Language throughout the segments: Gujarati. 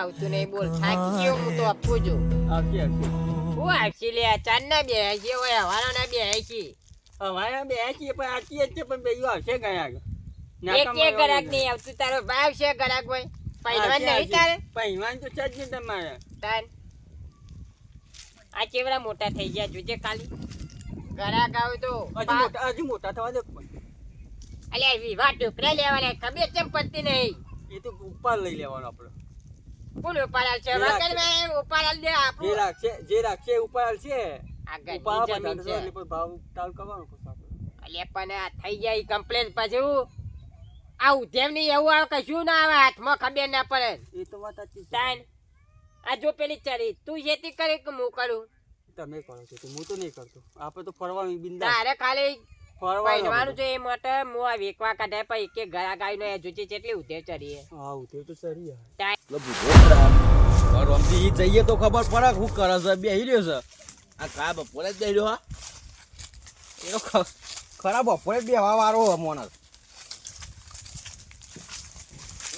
આવતું નહીં બોલ થાકી ગયો હું તો આપું છું આવશે આવશે હું આવશે લે ચાર ના બે છે હોય હવાનો ના બે છે હવાના બે છીએ પણ જ છે પણ બે આવશે ગયા એક એક ગરાક નહીં આવતું તારો ભાવ છે ગરાક ભાઈ પહેલવાન નહીં તારે? પહેલવાન તો છે જ નહીં તમારે. તાન આ કેવડા મોટા થઈ ગયા જોજે ખાલી. ગરાક આવે તો હજી મોટા હજી મોટા થવા દે. અલ્યા વિવાહ ટુકડા લેવાના ખબર ચમ પડતી નહીં. એ તો ઉપર લઈ લેવાનો આપણે. કોણ ઉપાડાલ છે? જે. વગર મેં ઉપાડાલ દે જે આપણું રાખશે જે રાખશે ઉપાડાલ છે. જમીન છે. એટલે પછી ભાવ તાલ કરવાનો. અલ્યા પણ આ થઈ જાય કમ્પ્લેન પછી આ ઉધેમની એવું આવે કશું ના આવે હાથમાં ખબર ના પડે. એ તો વાત સાચી. તાન આ જો પેલી ચરી તું ખેતી કરે કે હું કરું? તમે કરો છો તો હું તો નહીં કરતો. આપણે તો ફરવાનું બિંદા અરે ખાલી ફરવાનું છે એ માટે હું આ વેકવા કાઢે પછી કે ગયા ગાય નો જોજે કેટલી હા તો રમતી જઈએ તો ખબર પડે હું કરે છે બેહી રહ્યો છે. આ કા બપોરે જ રહ્યો હા? એનો ખરા બપોરે જ બેહવા વાળો મોનસ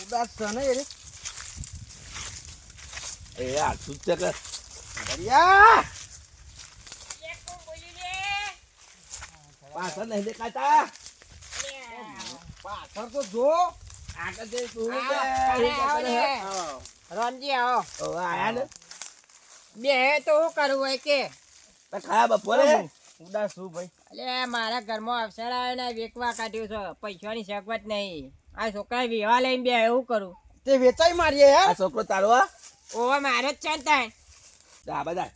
ઉદાસ છે ને એ આ એ યાર શું છે કે દરિયા પાછળ નહીં દેખાતા. પાછળ તો જો. આગળ જઈ તું. હે. હા. રમજી આવો આયા ને. બે તો શું કરવું હોય કે? તો બપોરે? ઉદાસ છું ભાઈ. એટલે મારા ઘરમાં અવસર આવ્યો ને વેકવા કાઢ્યું છે. પૈસાની સગવડ નહીં. આ છોકરા વેવા લઈને બે એવું કરું. તે વેચાઈ મારીએ આ છોકરો તારો ઓ મારે જ છે તાણ. આ બધા.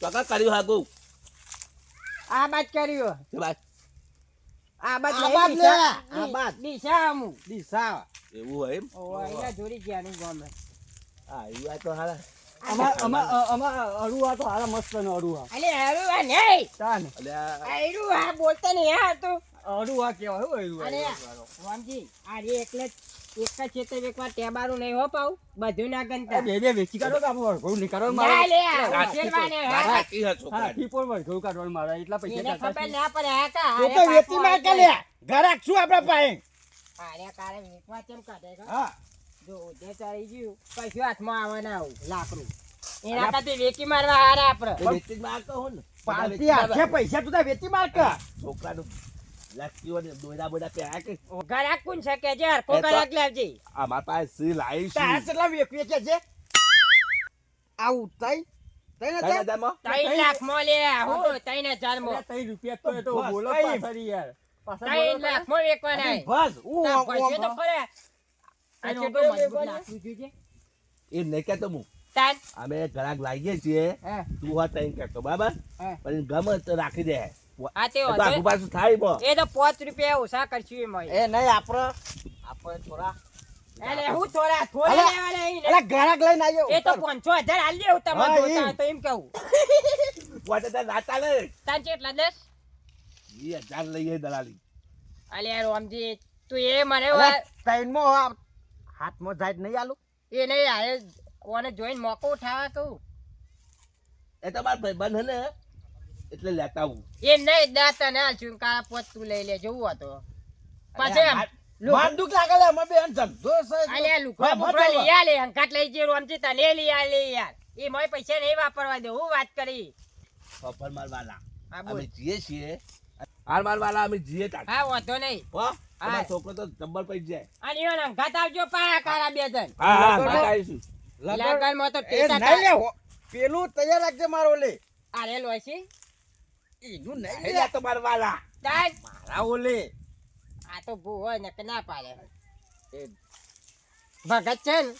ચોકા કર્યું હાગું. આ બાદ કર્યું. તે બાદ. આ બાદ આ નહીં, બાદ લે, દિશા- આ દિ- બાદ. દિશા અમુ દિશા. એવું હોય એમ? ઓવા એના જોડી ગયાનું ગામ. હા એ વાત તો હારા. અમાર અમાર અમાર અરુઆ તો હારા મસ્ત ને અરુઆ અલે આ નહીં. તાન. આ હારું આ બોલતા નહીં હા તું. અરુઆ કેવાય હો અરુઆ અરે રામજી આ રે એકલે જ એક જ ખેતર એકવાર ટેબારું નહીં હો પાઉ બધું ના ગંતા બે બે વેચી કાઢો કે આપણે વરઘોડું નહીં કાઢવાનું ના લે આ ઉછેરવાને, હા. કી હા છોકરા ઠી પર વરઘોડું કાઢવાનું મારા. એટલા પૈસા એને ખબર ના પડે હા કા એ તો વેચી માર કે લે. ઘર રાખશું આપડા પાસે. અરે કારે વેચવા કેમ કાઢે કા? હા. જો ઉધે ચાલી ગયું પૈસા હાથમાં આવે ના આવું લાકડું. એના કાતે વેચી મારવા હારા આપડે. વેચી મારતો હો ને. પાલતી આખે પૈસા તું વેચી માર કે છોકરાનું ને કે છે કે એ તો- કોકર લાવજે. આ પાસે સી લાવી તારા છું. કેટલા છે? જે આવું તઈ? તઈ ને કઈ તઈ બજારમાં? ત્રણ લાખમાં લે હું ત્રણ હજારમાં ત્રણ રૂપિયા તો તો બોલો પાછળ યાર. ત્રણ લાખમાં વેચવાના બસ હું તાર આમ- પૈસે તો આમ- આ એનો મજબૂત લેવાનો? લાકડું એ નહીં કહેતો હું. અમે ઘરાક લાવીએ છીએ. તું હોત તઈ કહેતો બરાબર? હા. પણ ગમે તો રાખી દે. આ તે આખું પાછું થાય બો. એ તો પાંચ રૂપિયા ઓછા કરશું એમાં એ નહીં આપડે આપણે થોડા એટલે હું થોડા થોડા અલા, લેવાના અહીં ને. લઈને આવ્યો. એ તો પાંચસો હજાર હાલ દેવું તમે જોતા તો એમ કહું. વાટે તાર ના ચાલે. તાન કેટલા દસ? વીસ હજાર લઈએ દલાલી. અલે રોમજી તું એ મને ત્રણમાં હાથમાં જાય નહીં આલું. એ નહીં આરે કોને જોઈને મોકો ઉઠાવા કહું. એ તો મારા ભાઈબંધ ને એટલે લેતા આવું. એ નહીં દાતા ને હાલશું કાળા પોત તું લઈ લે જોવું હતો પછી એમ. માર લાગે લે અમે બેન ધંધો છે. અલે લુગડા હા, લઈ આલે હંકાટ લઈ જે રોમજી તને લઈ આલે યાર. એ મોય પૈસા નહીં વાપરવા દે હું વાત કરી. ખબર મારવાલા અમે જીએ છીએ. હાર મારવાલા અમે જીએ તાર. હા વાંધો નહીં. હો? છોકરો તો જબ્બર પડી જાય. અને હંકાત આવજો પાયા કારા બે જણ. હા હા લગન- બતાવીશું તો પેલું તૈયાર રાખજે મારો લે. આરે લોય છે એનું નહીં લે. તો મારવાલા તાન મારા ઓલે. આ તો ભૂ હોય ને કે ના પાડે એ ભગત છે ને?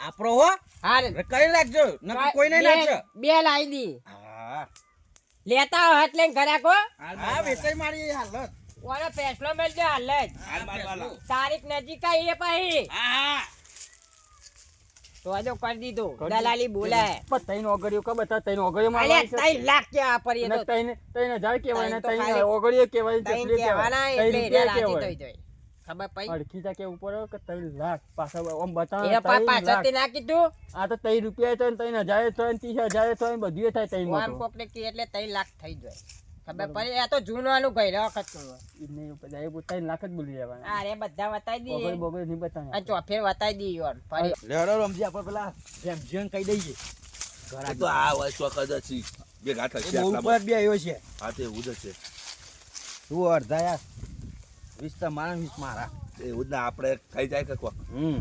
આપણો હો. હારે કરી રાખજો નકર કોઈ નહીં નાખશે બે- લાવી દી. હા. લેતા હો એટલે ઘરાક હો હા વેચાઈ મારી હાલત ઓનો ફેસલો મેલજો હાલ જ હાર મારવાલા તારીખ નજીક આવી એ પાહી. હા. તો આજો કરી દીધું. દલાલી બોલાય. પણ કે અલે લાખ તો હજાર ને ત્રણ તો ત્રણ ખાલી- ઓગળીઓ કહેવાય ને ત્રણ ચટલી કહેવાના કહેવાય. એટલે રૂપિયા રાજી કહેવાય. ખબર પડી? અડકી તા કે ઉપર કે ત્રણ લાખ પાછા આમ બતાવે એ ત્રણ પાછળથી ના કીધું? આ તો રૂપિયા હજાર હજાર બધું થાય આમ માં. કોકને કી એટલે ત્રણ લાખ થઈ જાય. ખબર પડી. એ તો જૂનવાનું ગયેલો વખતનું એને બધા એ પોતા લાખ જ બોલી જવાના અરે બધા વતાવી બોગર દઈએ નહીં બતાવે. અને ચોફેર વતાવી દઈએ યાર ફરી લેડો રમજી આપણે પેલા રેમજીને કહી દઈએ. એ તો આ વર્ષ વખત છે. ઉપર બે આવ્યો છે. હા તો એવું જ છે. તું અડધા યાર વીસ તમારા વીસ મારા. એવું જ ના આપણે થઈ જાય કે હમ.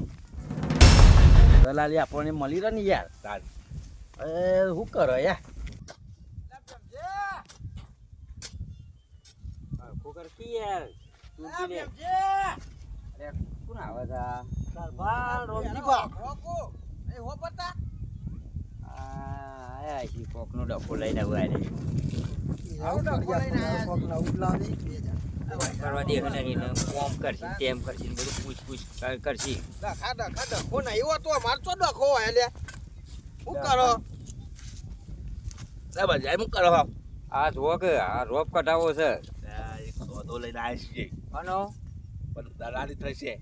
દલાલી આપણને મળી રહે ને યાર. તાર. એ શું કરો યાર ખોખર કી યાર તું કી લે અરે કોણ આવે છે? આ? સરભાન રોમજીબા. આ આયા છે કોકનો ડખો લઈને આવ્યા છે. કરવા દે ને એને કોમ કરશે તેમ કરશી ને બધું પૂછ પૂછ કર- કરશે. ડખા ડખા ડખો નહીં એવો તો અમાર તો ડખો હોય લે. શું કરો? ભાઈ જાય હું કરો હા આ જો આ રોપ કઢાવો છે. સોદો લઈને આવ્યા છીએ આનો પણ દલાલી થશે.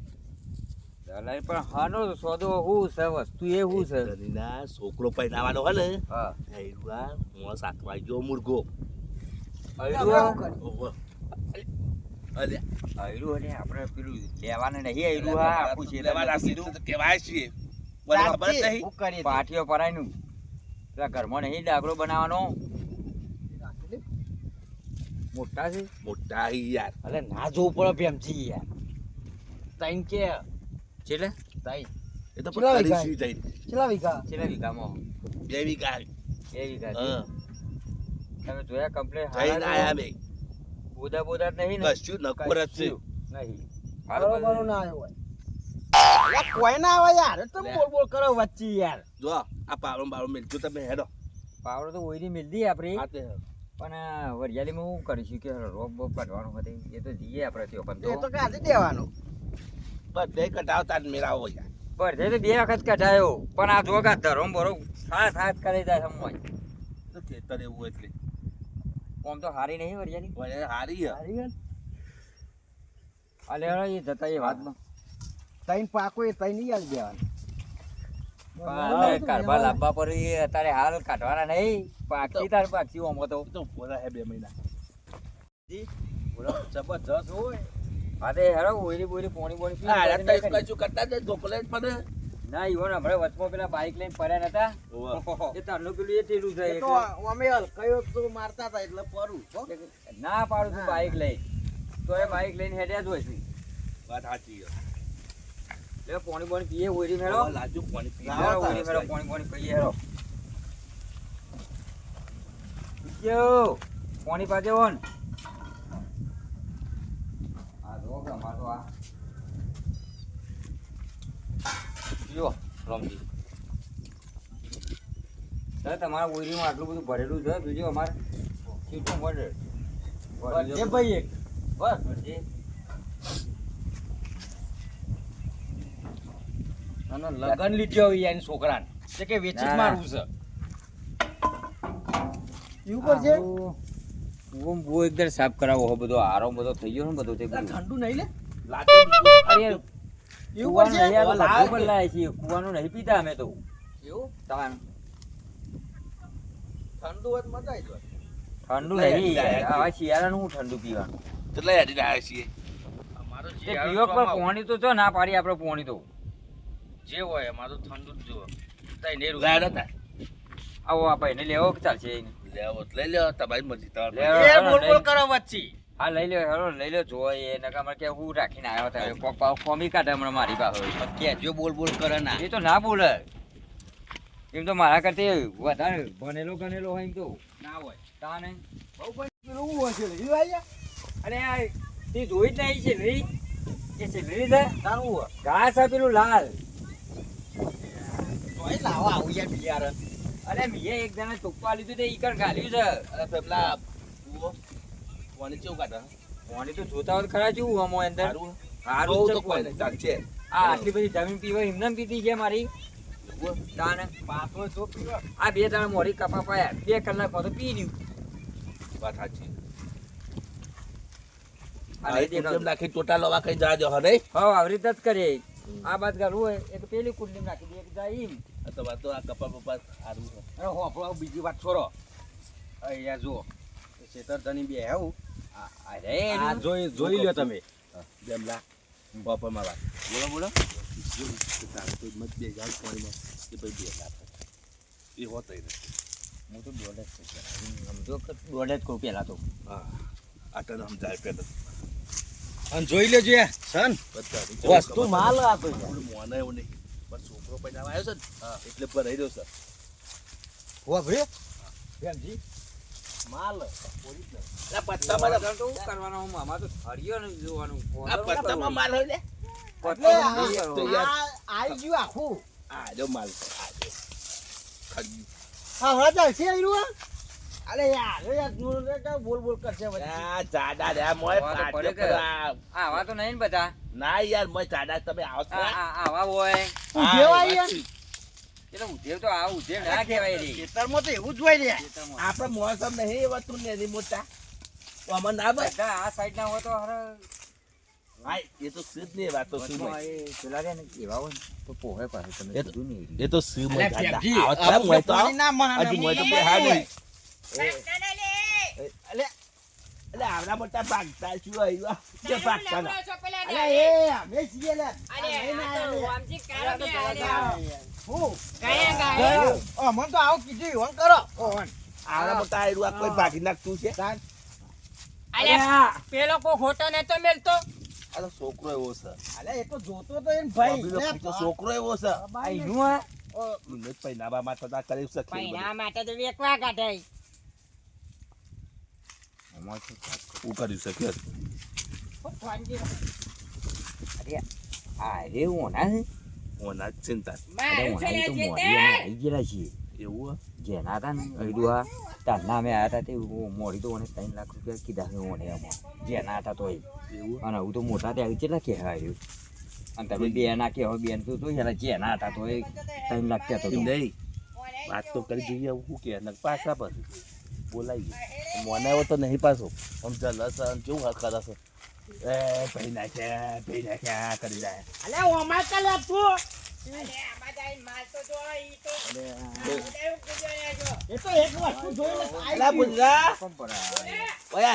દલાલી પણ હનો સોદો હું છે વસ્તુ એ હું છે? ધણીના છોકરો પહેરાવાનો હોય ને? હા. એવું આ મોં સાકવા ગયો મુર્ગો. અલે અયરું અને આપણે પેલું લેવાને નહીં અયરું હા આપું છે લેવાના સીધું કહેવાય છીએ પરાયનું. પેલા ઘરમાં નહીં ડાગરો બનાવવાનો? મોટા છે? મોટા યાર. અરે ના જોવું પડે ભેમજી યાર. તાઈન કે? છેલ્લે તાઈન એ તો કેટલા પણ તાઈન છેલા વીઘા? છેલ્લે વીઘામાં? બે વીઘા. બે વીઘા હા. તમે જોયા કમ્પ્લેટ જઈને આયા બે બોદા બોદા નહીં ને? કશું નકોર જ છે. નહીં. બરોબર ના આવ્યો હોય. કોઈ ના આવે યાર. તો બોલ બોલ કરો વચ્ચે યાર. જો આ પાવડો બાવડો મેલજો તમે હેડો. પાવડો તો ઓઈની મિલતી આપણી આ તે પણ આ વરિયાળીમાં હું કરીશું કે રોપ બોપ કાઢવાનું હતી એ તો જઈએ આપણે ત્યાં પણ એ તો તો કાઢી દેવાનું? બધે કઢાવતા જ મેળાવો યાર બધે તો બે વખત કઢાયો પણ આ જોગા કા ધરમ બરો સાત હાથ કરી જાય સમજ તો ખેતર એવું એટલે. આમ તો હારી નહીં વરિયાળી? હારી હે. અલે એ જતા એ વાતમાં. તૈન પાકો એ તૈન નહીં આવી દેવાનું. કાઢવા લાવવા પર અત્યારે હાલ કાઢવાના નહીં. પાકતી તાર પાકતી ઓમો તો તો બોલા હે બે મહિના. જબરજસ્ત હોય. હા હેરો ઓઈરી બોઈરી પોણી બોણી પી આ કરીને કશું કરતા જ ધોકલે જ પડે. ના ઈવન હમણાં વચમાં પેલા બાઈક લઈને પડ્યા નતા. એ તારનું પેલું એ થયેલું છે તો અમે હલકાયો તો મારતા હતા એટલે પરું ના પાડું છું બાઈક લઈ તો એ બાઈક લઈને હેડ્યા જ હોય છે. વાત સાચી હે. પાણી પોણી પીએ ઓરી મેળો. લાજુ પાણી પીએ. ઓરી મેળો પોણી પાણી પીએ હેરો પીજો પાણી પાજે ઓન. આ જો મારો આ. પીઓ રમજી. સર તમારા ઓરીમાં આટલું બધું ભરેલું છે? બીજું અમારે કેટલું મળે. ભાઈ એક બસ અને લગન લીધો હોય એની છોકરાને. તે કે વેચી જ ના, ના. મારવું છે. એકદર બહુ એકદમ સાફ કરાવો હો બધો. આરો બધો થઈ ગયો ને બધો તે ઠંડુ નહીં લે? અરે એવું? નહીં, પીતા અમે તો. એવું? તાન. ઠંડુ હોય તો મજા આવી જાય ઠંડુ નહીં, નહીં નહીં, શિયાળાનું હું ઠંડુ પીવાનું? કેટલા અમારો પણ પોણી તો છો ના પાડી આપણે પોણી તો. જે હોય અમારું ઠંડુ જ જુઓ. તઈ ને ગાડ હતા આવો આ ભાઈને લેવો કે ચાલશે એને? લેવો તો લઈ લેવો તમારી મરજી તમારી બોલ બોલ કરો વચ્ચી. હા લઈ લ્યો હેરો લઈ લ્યો જો એ નકા અમારે કે હું રાખીને આવ્યો હતો કોક પાવ ખોમી કાઢે હમણાં મારી પાસે કેજો બોલ બોલ કરે ના. એ તો ના બોલે. એમ તો મારા કરતા વધારે ભણેલો ગણેલો હોય એમ તો ના હોય. તા નહીં. બહુ પણ પેલું હું હશે રીવા આયા. અરે આ તે જોઈ જ નહીં છે લઈ. એ છે લઈ દે તારું હોય. ઘાસ છે પેલું લાલ. તોય લાવો આવું યાર અરે એક જણા ચોખ્ખા લીધું તે ઈકર ગાલ્યું છે. અરે પેલા જુઓ, કોને કેવું કાઢે? પાણી તો જોતા હોય ખરા જેવું આમ અંદર? સારું હારું તો કોઈ ચાલશે. આ આટલી બધી જમીન પીવા એમને પીધી છે મારી? તાને પાતો જો પીવા. આ બે દાણા મોરી કપા પાયા બે કલાકમાં તો પી ગયું વાત સાચી. નાખી ટોટા લવા કઈ દો હે હવે આવી રીતે જ કરે. આ બાદ કરવું હોય એક પેલી કુંડલી નાખી દે એક જાય ઈમ. તમારે તો આ કપા બપા સારું છે. અરે હોપળો બીજી વાત છોડો. અહીંયા જો છેતરતાની બે આવું અરે આ જોઈ જોઈ લ્યો તમે. જમલા બપોરમાં વાત બોલો બોલો મત બે જાવ પાણીમાં કે ભાઈ બે લાખ એ હોતય હું તો દોઢ જ સમજો દોઢ જ કહું પેલા તો. હા. આ તને સમજાય પેલા અને જોઈ લેજો યાર. સન વસ્તુ માલ આપો છે. મોને એવું નહીં. પણ છોકરો પૈસા આવ્યો છે ને એટલે પર રહી રહ્યો સર હોવા ભર્યો? બેનજી, માલ. આ પત્તામાં તો શું કરવાનો? હું મામા તો હરિયો ને જોવાનું. આ પત્તામાં માલ હોય ને? પત્તામાં એટલે નહીં તો કરવાનો. યાર. આ આઈ ગયું આખું. આ જો માલ. હા હળા છે આવ્યું અરે યાર યાર તું રે કાં બોલ બોલ કરશે આ જાડા રે મોય આવા તો કે? આવા તો નહીં બધા. ના યાર મોય જાડા તમે આવો આ- આવા હોય. તું યાર. એટલે ઉધેવ તો આ ઉધેવ ના કહેવાય રે. ખેતરમાં તો એવું જ હોય રે. આપણે મોસમ નહીં એવા તું ને મોટા. આમાં ના બધા આ સાઈડ ના હોય તો હર એ તો સીધ નહીં વાત તો એ પેલા રે ને એવા હોય ને તો પોહે પાસે તમે એ તો- તો સીધ જાડા. તો મોય તો ના મને. મોય તો એટલે એટલે આવડા મોટા ભાગતા શું આવ્યા જે ભાગતા ના. અલ્યા, એ અમે છીએ લે. અરે, આ તો આવું કીધું એવું કરો ઓન. આવડા મોટા આવ્યું આ કોઈ ભાગી નાખતું છે પેલો કોઈ ખોટો નતો મેલતો તો છોકરો એવો છે અલ્યા, એ તો જોતો તો એમ ભાઈ છોકરો એવો છે આ ઈનું આ એને જ પૈનાવા માટે તો ખેલ બધું. પૈણા માટે તો વેકવા કાઢાય આમાં કર્યું છે. ખૂબ આ રે ઓના છે ઓના જ ચિંતા. છે અરે ઓના તો આવી ગયેલા છીએ. એવું જેના હતા ને અઈડું આ. તારના અમે આવ્યા હતા તે મોડી તો મને ત્રણ લાખ રૂપિયા કીધા છે ઓને અમાર જેના હતા તો એવું અને હું તો મોટા ત્યાં કેટલા કહેવાય અને તમે બે ના કહેવા બેન તો તો યાર જેના હતા તો એ ત્રણ લાખ કહેતો નહીં. વાત તો કરી જોઈએ હું શું કે નક પાછા. પછી ગયું મને એવો તો નહીં પાછો. આમ જલસ કેવું હર કરે છે એ ભાઈ નાખ્યા ભાઈ નાખ્યા કરી જાય. અલ્યા, ઓમાં ચાલે તું. અલ્યા, આમાં જાય માલ તો જો, ઈ તો ઉડાયું કૂદ્યો ને જો. એ તો એક વસ્તુ જોઈ લે,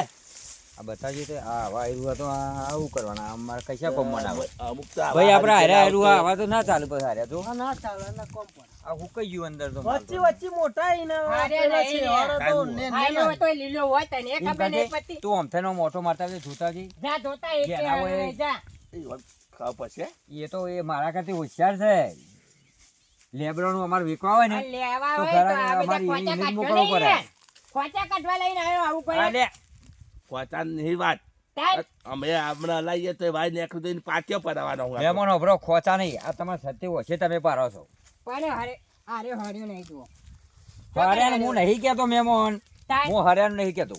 આ બતાવજો તો આ આવા આયરું તો આવું કરવાના અમારે કશા કોમ બનાવે અમુક તો આવા ભાઈ આપણે હારે હારી આયરું આવા તો ના ચાલે પછી હારે. જો આ ના ચાલે, ના કોમ પણ આ હુકાઈ ગયું અંદર તો વચ્ચે વચ્ચે મોટા એના હારે પેલા નહીં છેવાડો તો ને- ને ના. લીલો હોય તને એક આપે ને પતિ તું આમ તું અમથાનો મોટો મારતા જે જોતા જી જા જોતા એક જા. ખાવા પછી એ તો એ મારા કરતી હોશિયાર છે. લેબરોનું અમારે વેકવા હોય ને લેવા તો હોય તો ઘરે આ બધા અમારી મોકલવો પડે. ખોચા કાઢવા લઈને આવ્યો આવું કરે. નહીં વાત. અમે હમણાં લાવીએ તો ભાઈ નેકરું દઈને પાટિયો પડાવવાનો ખોચા નહીં. આ તમારે સત્ય હશે તમે પારો છો. પણ હારે હારે હર્યું નહીં જુઓ. હર્યાનું હું નહીં કહેતો મહેમાન હું હર્યાનું નહીં કહેતો.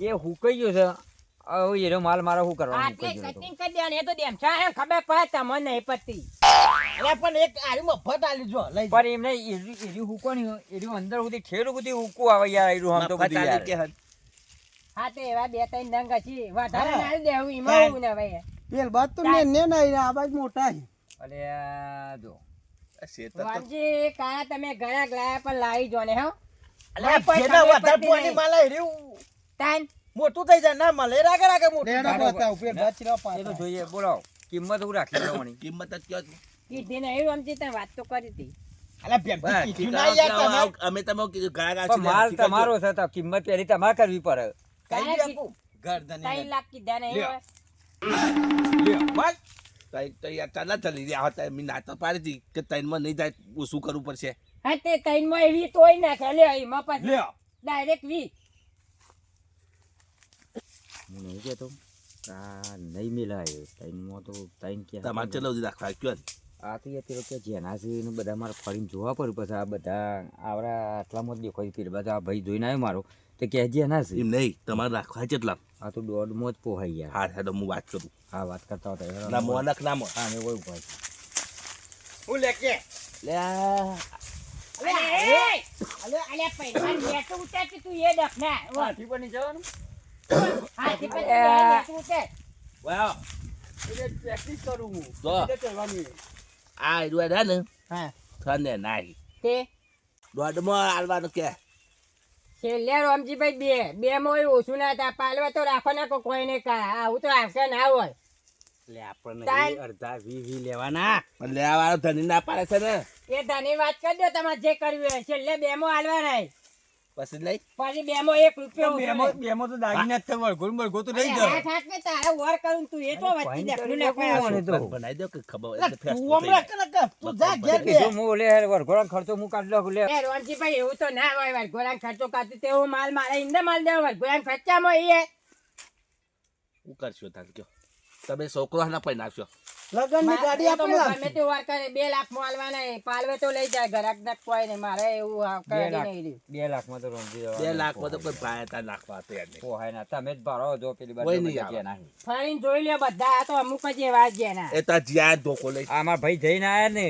એ હુકાઈ ગયું છે. હવે એનો માલ મારે શું કરવાનો આટલે હુકાઈ ગયો તો. કટિંગ કરી દેવાનું. એ તો દેમછા એમ ખબર પડે તમને નહીં પડતી. પણ એક આરી મફત આલી જો લઈ પણ એમને એરી એરી એરી અંદર સુધી ઠેર બધી હુકવું આવે યાર એરું આમ તો મફત યાર. કે હદ. હા તો એવા બે ત્રણ દંગ હશે. વધારે ના દેવું એમાં એવું ને ભાઈ પેલ બાદ તો ને ને ના આ બાજ મોટા છે. અલે જો. આ શેતર તો વામજી કાયા તમે ઘણા લાયા પણ લાવી જો ને હો. અલ્યા, જેના વધારે પડતી પોણી રહ્યું. તાન. મોટું થઈ જાય ના મળે રાગે રાગે મોટું. લેડો થાય. બતાવો, પેલ બાદ ચીરા એ તો જોઈએ બોલો કિંમત હું રાખી લેવાની કિંમત જ કયો? કીધી ને એવું સમજી તમે વાત તો કરી હતી. અમે તમારો છે તો કિંમત પેલી તમારે કરવી પડે. કઈ કી- ગરદન લાખ કીધા નહીં. લ્યો, બસ. તઈ તઈ ચાલા ચાલી રહ્યા હતા મેં નાતો પાડી હતી કે તઈનમાં નહીં જાય તો શું કરવું પડશે? હા તે ત્રણ એવી તોય નાખે લે એમાં પછી લ્યો. ડાયરેક્ટ વી. હું નહીં કહેતો. આ નહીં મિલાય. ત્રણમાં તો ત્રણ કે તમારે ચલો રાખવા કયો આ તો યાર પેલો કે જેના છે એને બધા મારે ફરીને જોવા પડ્યું. પછી આ બધા આવડા આટલામાં જ દેખાય પેલા બધા ભાઈ જોઈને આવ્યો મારો. તો કે ના છે એમ નહીં તમારે રાખવા કેટલા આ તો દોઢમાં જ પોહાય ગયા હા હેડો હું વાત કરું હા વાત કરતા હતા ના મોનક ના મો હા મેં કોઈ હું લે કે લે અલે અલે! અલે પૈસા નેટ કે તું એ દખ ના હાથી પર નહીં જવાનું હાથી પર લે નેટ ઉતાર વાહ એટલે પ્રેક્ટિસ કરું હું તો એટલે આ રૂવા છે ને હા થને નાઈ તે દોડમાં આલવાનું કે છેલ્લે રોમજીભાઈ બે બે માં ઓછું ના હતા પાલવા તો રાખો ના કોઈ ને કા આવું તો આવશે ના હોય. એટલે આપણને અડધા વી વી લેવાના. લેવા ધની ના પાડે છે ને. એ ધની વાત કરી દો તમારે જે કરવી હોય. છેલ્લે બે માં હાલવા નહીં પછી લઈ પછી બે માં એક રૂપિયો બેમાં. બેમાં તો દાગીના જ છે વળગો ને વળગો તો રહી જાય હાથ ને તારે વર કરું તું એ તો વચ્ચે દેખલું ના કોઈ. તો. બનાવી દો કે ખબર તું હમણાં કે ના તું જા ઘેર બે. કીધું હું ઓલે વરઘોડાનો ખર્ચો હું કાઢી લઉં લે એ રોનજીભાઈ એવું તો ના હોય વરઘોડાનો ખર્ચો કાઢતો તેવો માલ મારે ઇન્દે માલ દેવો વરઘોડાના ખર્ચામાં એ હું કરશો તાર કયો તમે છોકરો ના પૈ નાખશો લગનની ગાડી આપણે. ગમે તે વાર કરે 2 લાખમાં હાલવાના એ પાલવે તો લઈ જાય ઘરાક ના કોઈ ને મારે એવું આ બે કરી લાખ નહીં રહ્યું. બે લાખમાં તો રમજી બે લાખમાં તો કોઈ ભાઈ તાર નાખવા તૈયાર નહીં. પોહાય ના તમે જ ભરો જો પેલી બાજુ કોઈ નહીં આવે. નહીં ફરીને જોઈ લે બધા આ તો અમુક જ એવા જ છે ના એ તા જ્યાં ધોકો લઈ આ માર ભાઈ જઈને આયા ને.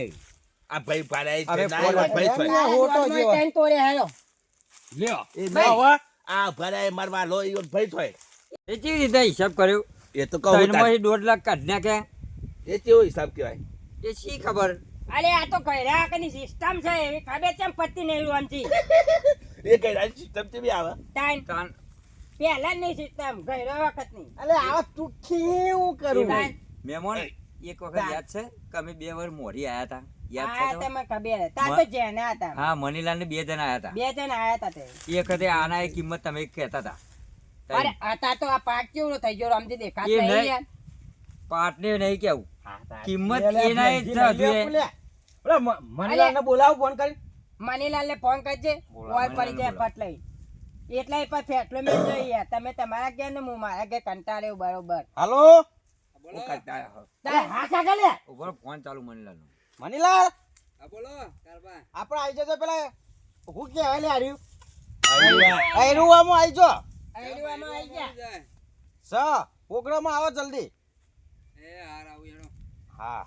આ ભાઈ ભાડે અરે ના ભાઈ ભાઈ. ના હોતો આ તોરે હેલો. લ્યો. એ ના હોય. આ ભાડે મારવા લો ઈ ભાઈ થોય. એ કેવી રીતે હિસાબ કર્યો? એ તો કહું તાર. ત્રણમાંથી દોઢ લાખ કાઢ નાખ્યા એ કેવો હિસાબ કહેવાય. એ શી ખબર? અરે આ તો ઘરાકની સિસ્ટમ છે એવી ખબર ચમ પત્તી નહીં રોનજી એ કૈરાક સિસ્ટમથી આવે. ટાઈમ ટાઈમ પહેલા ની સિસ્ટમ ગયરો વખતની અરે આ તું કેવું કરું? મેમોન એક વખત યાદ છે? કે અમે બે વાર મોરી આયા હતા યાદ છે તમે તો જેના હતા. હા મનીલાલ ને બે જણ આયા હતા બે જણ આયા હતા તે. એ વખતે આના એ કિંમત તમે કહેતા હતા અરે હતા તો આ પાક કેવડો થઈ ગયો રામજી દેખાત નહીં નહીં. યાર. નહીં કેવું. કિંમત એના જ લઈ લે, જોઈએ. લે. ઓલા મ- બોલાવો ફોન કરી. મનીલાલ ને ફોન કરજે ઓય પડી જાય લઈ એટલે પર ફેટલો મેં જોઈએ તમે તમારા ઘેર ને હું મારા ઘેર કંટાળ્યો બરોબર. હાલો? હા કાકા લે ફોન ચાલુ મનીલાલ? નો મનીલાલ આપણે આવી જજો પેલા. હું કહેવાય લે હાર્યું? આયરુવામાં આવી જો. આયરુઆમાં આઈ જા. સ પ્રોગ્રામમાં આવો જલ્દી. હા.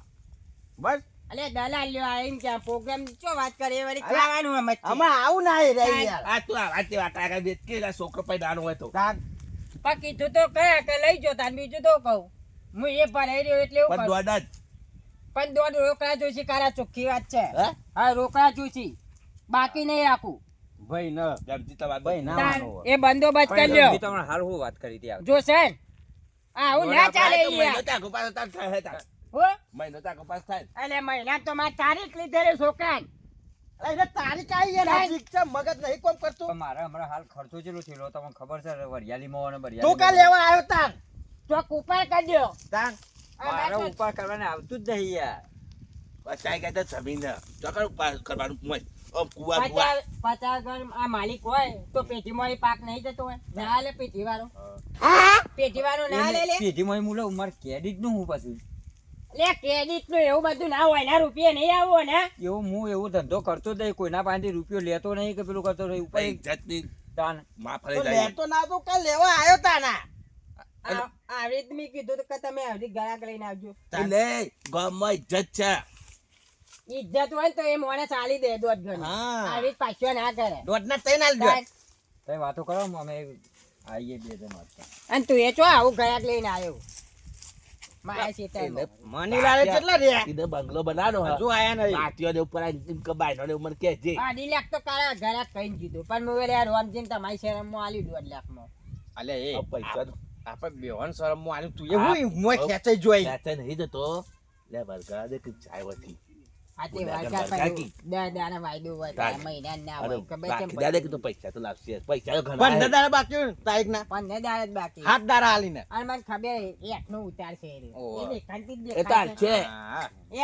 બસ. અલે દલાલ લ્યો આ એમ ક્યાં પ્રોગ્રામ ચો વાત કરે? એ વળી ખાવાનું અમે જ આવું ના રહી યાર. આ તું આ વાતે વાત આ કે લા છોકરો પૈ દાનો હોય તો. પણ કીધું તો કયા કે લઈ જો તાન બીજું તો કહું. હું એ ભરાઈ રહ્યો એટલે એવું પણ દોડા જ પણ દોડ રોકડા જોશી કારા ચોખ્ખી વાત છે. હા? રોકડા જોઈશી. બાકી નહીં આખું ભાઈ ન. ગમતી તમારે ભાઈ ના માનો એ બંદોબસ્ત કરી લ્યો. તમને હાલ હું વાત કરી હતી જો સર? આ હું ના ચાલે યાર. હો? મહિનો તાકો પાસ થાય. અલે મહિના તો માં તારીખ લીધેલી છોકરા અલા, તારીખ આવી. છે મગજ નહીં કોમ કરતો. મારે હમણાં હાલ ખર્ચો ચેટલો થયેલો તમને ખબર છે વરિયાળીમાં અને તું બરિયાળીમાં કા લેવા આવ્યો તાન ચોક ઉપર કરજો તાન મારે ઉપાડ કરવાને આવતું જ નહીં યાર. બચાઈ ગયા તો જમીન ચોકર પાસ કરવાનું મય કુવા કુવા પચાસ પચાસ આ માલિક હોય તો પેટીમાં એ પાક નહીં જતો હોય. ના લે પેટી વાળો પેટી વાળો ના લે લે. પેઢીમાં હું લઉં મારે ક્રેડિટનું હું પાછું. લે ક્રેડિટનું એવું બધું ના હોય ના રૂપિયા નહીં આવો ને. એવું હું એવો ધંધો કરતો જ નહીં કોઈના પાસેથી રૂપિયો લેતો નહીં કે પેલું કરતો નહીં ઉપર જાતની તાન. માં તો જાય લેતો ના તો કા લેવા આવ્યો તાના. આ- આવી કીધું કે તમે આવી રીત લઈને આવજો. એટલે ગામમાં ઇજ્જત છે. ઇજ્જત હોય તો એ મોને ચાલી દે દોઢ ઘણી હા. આવી રીત પાછો ના કરે. દોઢ ના દો તાન. વાતો કરો અમે આવીએ બે જણ. વાત અને તું એ ચો આવું ગ્રાહક લઈને આવ્યો મારા ખેતરમાં. મનીલાલે કેટલા રહ્યા કીધે બંગલો હજુ આયા નહીં. ઉપર અઢી લાખ તો કાળા પણ હું યાર રોમજીને તમારી શરમમાં આલ્યું દોઢ લાખમાં અલે એ પૈસા તો આપણે બેવાન શરમમાં આલ્યું તું. એ હું મોય ખેંચાઈ જોઈ. નહીં જતો. લે બરગા દે કે જાય વધી. પૈસા તો લાગશે. પૈસા પંદર દાડા બાકી હોય તારીખ ના પંદર દાડા જ બાકી. હાથ દાડા હાલીને. અને મને ખબર એક નો ઉતાર છે છે.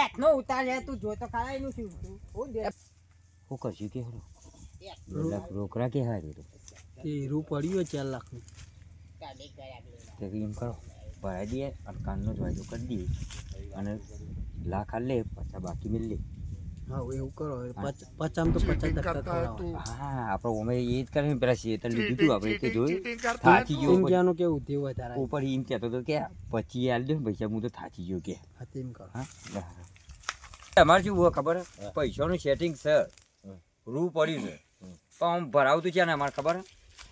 એક નો ઉતાર છે તું જો ખરા એનું શું હું કરશું કે હરો લાખ રોકડા કે હારી તો? પડ્યું ચાર લાખનું એમ કરો. ભરાઈ દઈએ અને કાનનો જ વાયદો કરી દઈએ. અને લાખ લે પાછા બાકી મિલ લે. હા એવું કરો પચામ તો પચાસ ટકા હા આપણે અમે એ જ કરીને પેલા શેતર લીધું હતું આપણે તે જોયું? થાચી ગયો ઉપર. કેવું ઉપર એમ કહેતો હતો કે પછી આલ દે પૈસા હું તો થાચી ગયો કે. તેમ કરો. હા તમારે શું હોય ખબર? પૈસાનું સેટિંગ છે. રૂ પડ્યું છે. તો આમ ભરાવતું છે ને અમારે ખબર?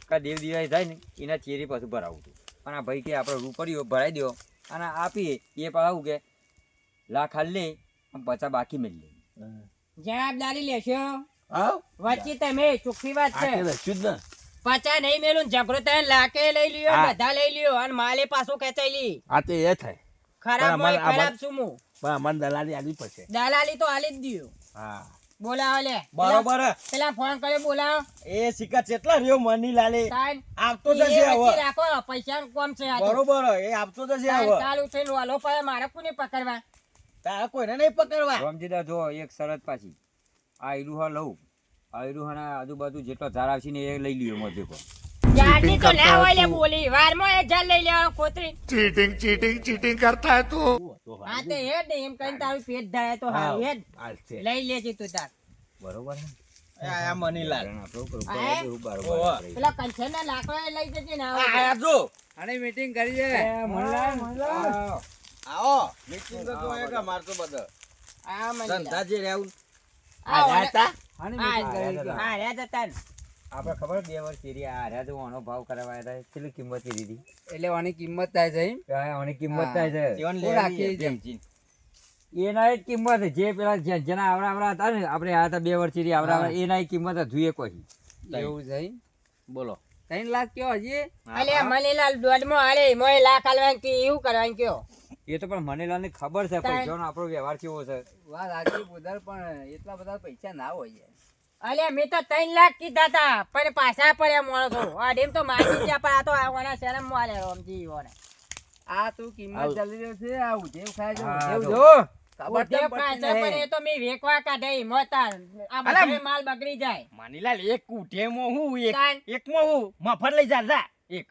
હે? દેવ દિવાળી થાય ને એના ચેરી પાછું ભરાવતું. અને આ ભાઈ કે આપણે રૂ પડ્યો ભરાઈ દો અને આપીએ એ પાછું કે લાખ હાલ લે અને બાકી મેળ લે. જવાબદારી લેશો? આવ વચ્ચે તમે ચોખ્ખી વાત છે. રસ્યું જ ને. પચા નહીં મેલું જબરો તને લાકે લઈ લ્યો બધા લઈ લ્યો અને માલે પાછો ખેંચાઈ લી. આ તો એ થાય. ખરાબ હોય ખરાબ શું હું? પણ અમારે દલાલી આલી પડશે. દલાલી તો આલી જ દ્યો. હા. બોલાવો લે. બરોબર. પેલા ફોન કર્યો બોલાવો. એ સિક્કા કેટલા રહ્યો મની લાલે. આપતો જશે હવે. રાખો પૈસા કોમ છે બરોબર એ આપતો જશે હવે. કાલ ઉઠીને વાલો પડે મારે કોને પકડવા? તારા કોઈને નહીં પકડવા. રામજીદા જો એક શરત પાછી. આ ઈરુહા લઉં. આ ઈરુહાના આજુબાજુ જેટલો ઝાડ આવશે ને એ લઈ લ્યો મોજે કો જાડી તો ના હોય લે બોલી. વારમાં એક ઝાડ લઈ લેવાનો કોતરી ચીટિંગ ચીટિંગ ચીટિંગ કરતા હે તું હા તે હેડ ને એમ કહીને તારું પેટ ધરાય તો હા હેડ લઈ લેજે તું તાર. બરોબર આ મનીલાલ. પેલા કંઠેના લાકડા લઈ જજે ને આ જો. આને મીટિંગ કરી છે. મનલાલ. મનલાલ. આવો. મિટિંગ તો તો એક માર તો આ મને. ધંધા જે રહેવું આ રહેતા. આ રહ્યા જતા આપણે ખબર બે વર્ષ ચીરી આ તો આનો ભાવ કરાવવા હતા. કેટલી કિંમત કરી હતી? એટલે ઓની કિંમત થાય છે આની કિંમત થાય છે. જીવન લે રાખી જેમ. એના જ કિંમત જે પેલા જેના આવડા આવડા હતા ને આપણે આ હતા બે વર્ષ ચીરી આવડા આવડા એના કિંમત જોઈએ કોઈ એવું છે બોલો. ત્રણ લાખ કયો હજી? અલ્યા મનીલાલ દોઢમાં અરે મોય લાખ હાલવાનું કે એવું કરવાનું કયો? એ તો પણ મનીલાલની ખબર છે પૈસાનો આપણો વ્યવહાર કેવો છે. વાત સાચી બુધર પણ એટલા બધા પૈસા ના હોય. અલે અલ્યા મેં તો ત્રણ લાખ કીધા તા પણ પાછા પડ્યા માણસો ડેમ તો મારી ગયા પણ આ તો આવવાના શરમમાં રોમજી ઓને આ તું કિંમત જલ્દી છે આ ઉધેવ ખાય છે ઉધેવ જો. જો ખબર ઉદ્યોગ તો પડતી કાચા પણ નહીં. એ તો મેં વેકવા કાઢે મોતા આ અલા, બધો માલ બગડી જાય મનીલાલ એક કુઠેમાં હું એક તાન. એકમાં હું મફત લઈ જા જા એક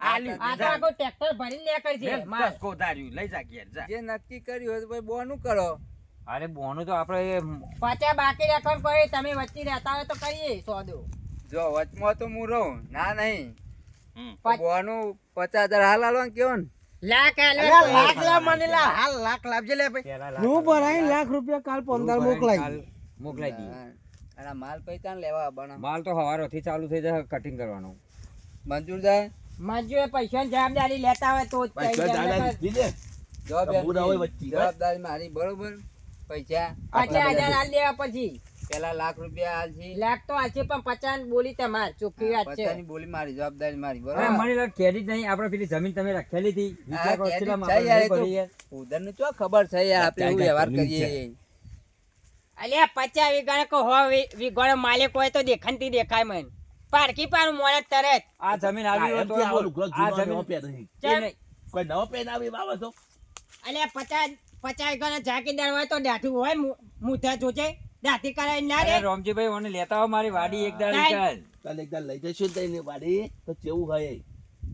આલ્યું, આ તો જા. આખું ટ્રેક્ટર ભરીને નીકળ છે લે, માલ. દસ કોધાર્યું, લઈ જા ઘેર, જા. જે નક્કી કર્યું હોય તો ભાઈ બોનું કરો અરે બોનું તો આપડે પાછા બાકી રાખવાનું કોઈ તમે વચ્ચે રહેતા હોય તો કરીએ સોદો જો વચમાં તો હું રહું ના નહીં બોનું પચાસ હજાર હાલ હાલવાનું કેવું ને લાખ હાલે લાખ એક લા. હાલ લાખ લાવજે લે ભાઈ. પેલા ભરાઈ લાખ રૂપિયા કાલ પંદર મોકલાઈ મોકલાઈ દઈએ અને માલ પૈસા લેવા તો હવારોથી ચાલુ થઈ જાય કટિંગ કરવાનું. મંજૂર થાય? મજૂર પૈસાની જવાબદારી લેતા હોય તો પૈસા જાય. જવાબદારી મારી બરોબર? પૈસા. પચાસ હજાર હાલ દેવા પછી. પેલા લાખ રૂપિયા આલશી લાખ તો આલશી પણ પચાસ બોલી તમાર ચોખ્ખી વાત છે. પચાસ બોલી મારી જવાબદારી મારી બરાબર? મને લાગે ક્રેડિટ નહીં. આપણે પેલી જમીન તમે રાખેલી હતી. વિચાર કરો, છે યાર. ઉધરનું ચો ખબર છે યાર આપણે એવું વ્યવહાર કરીએ. અલ્યા પચાસ વીઘા કો હો માલિક હોય તો દેખાનથી દેખાય મને. પારકી પાર મોડે તરત. આ જમીન આવી હોય તો આ જમીન પહેર નહીં. કોઈ નવો પેન આવી એમ તો? અલ્યા પચાસ પચાસ ગણા ઝાંકીદાર હોય તો ડાઠું હોય મુઠા જોજે. દાઢી કરાય ના રે. રોમજીભાઈ ઓને લેતા આવો મારી વાડી એક દાડી. ચાલ કાલે. એકદમ લઈ જઈશું ને તઈને વાડી તો કેવું હોય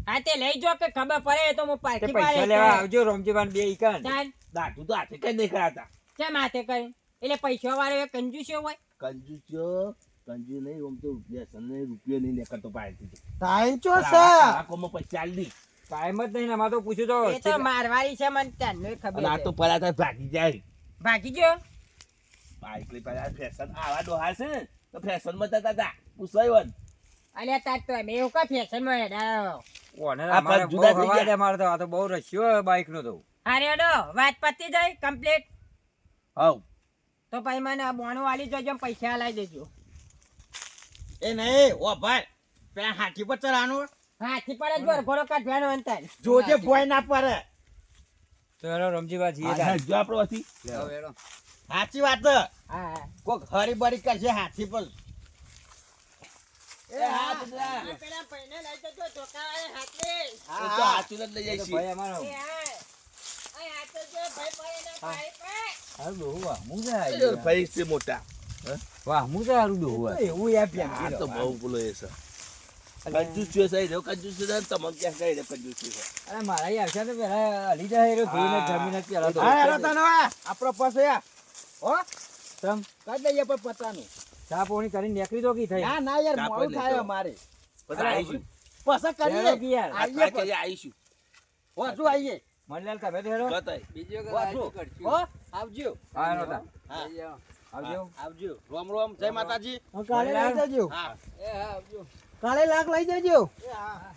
હા તે લઈ જો કે ખબર પડે તો હું તે પારકી પૈસા લેવા આવજો રોમજીભાઈ બે ઈકન ચાલ. દાઢું તો હાથે કઈ નહીં કરાતા કેમ હાથે કરી? એટલે પૈસા વાળો એ કંજૂસ્યો હોય? કંજૂસ્યો? કંજુ નહીં ઓમ તો વ્યસન નહીં રૂપિયો નહીં નીકળતો પાસેથી. ટાઈમ ચો પણ કોમો પૈસા લી. કાયમ જ નહીં અમારે તો પૂછ્યું તો એ તો મારવાડી છે મને તને ખબર આ તો પરા થાય ભાગી જાય. ભાગી ગયો? બાઈક લઈ પાછા ફેશન આવા ડોહા છે તો ફેશનમાં જતા હતા. પૂછાય વન. અલ્યા તાર તો એમ એવું કા ફેશનમાં હેડાયો ઓને આ જુદા થઈ ગયા. મારે તો આ તો બહુ રસ્યો બાઈક નો તો. અરે ડો વાત પતી જાય કમ્પ્લીટ હવ. તો ભાઈ મને આ બોણું આલી જોજો પૈસા લાવી દેજો. એ નહીં ઓ ભાઈ પેલા હાથી પર ચડાવવાનું હાથી પર જ વરઘોડો કાઢવાનો અંતર જોજે ભોય ના પડે. તો હેલો રમજીભાઈ તાર. જો આપણો હતી હવે હેડો. સાચી વાત છે. હા. હા કોક હરીબરી કરશે હાથી પર એ હા પેલા ભાઈને લઈ જજો ચોકાવાળે હાથે. એ તો હાથું જ લઈ એ ભાઈ અમારો. એ હા. જો, ભાઈ. હારું છે યાર. ભાઈ મોટા. વાહમું છે હારું ડોહું એવું યાર આ તો બહુ બોલો એ કંજૂસ છે સાહેબ રહ્યો કંજૂસ છે ને તમને ક્યાં કહી દે કંજૂસ છે અરે મારા ઈ છે ને પેલા હલી જાય જમીન જ પેલા તો. હા તને આપણો પાસે. હો? તમ કાઢ દઈએ પણ પતાનું ચા પોણી કરીને નીકળી કી થઈ? ના ના યાર મોડું. થાય અમારે. પછી આવીશું. પછી કરીએ. કી યાર. આવીશું. મનલાલ હેરો. બતાય. બીજી કરશું. હો? આવજો. હા હેરો. આવજો. આવજો. રોમ રોમ. જય માતાજી. કાલે લઈ જજો. હા. એ હા આવજો. કાલે લાખ લઈ જજો. એ હા, હા.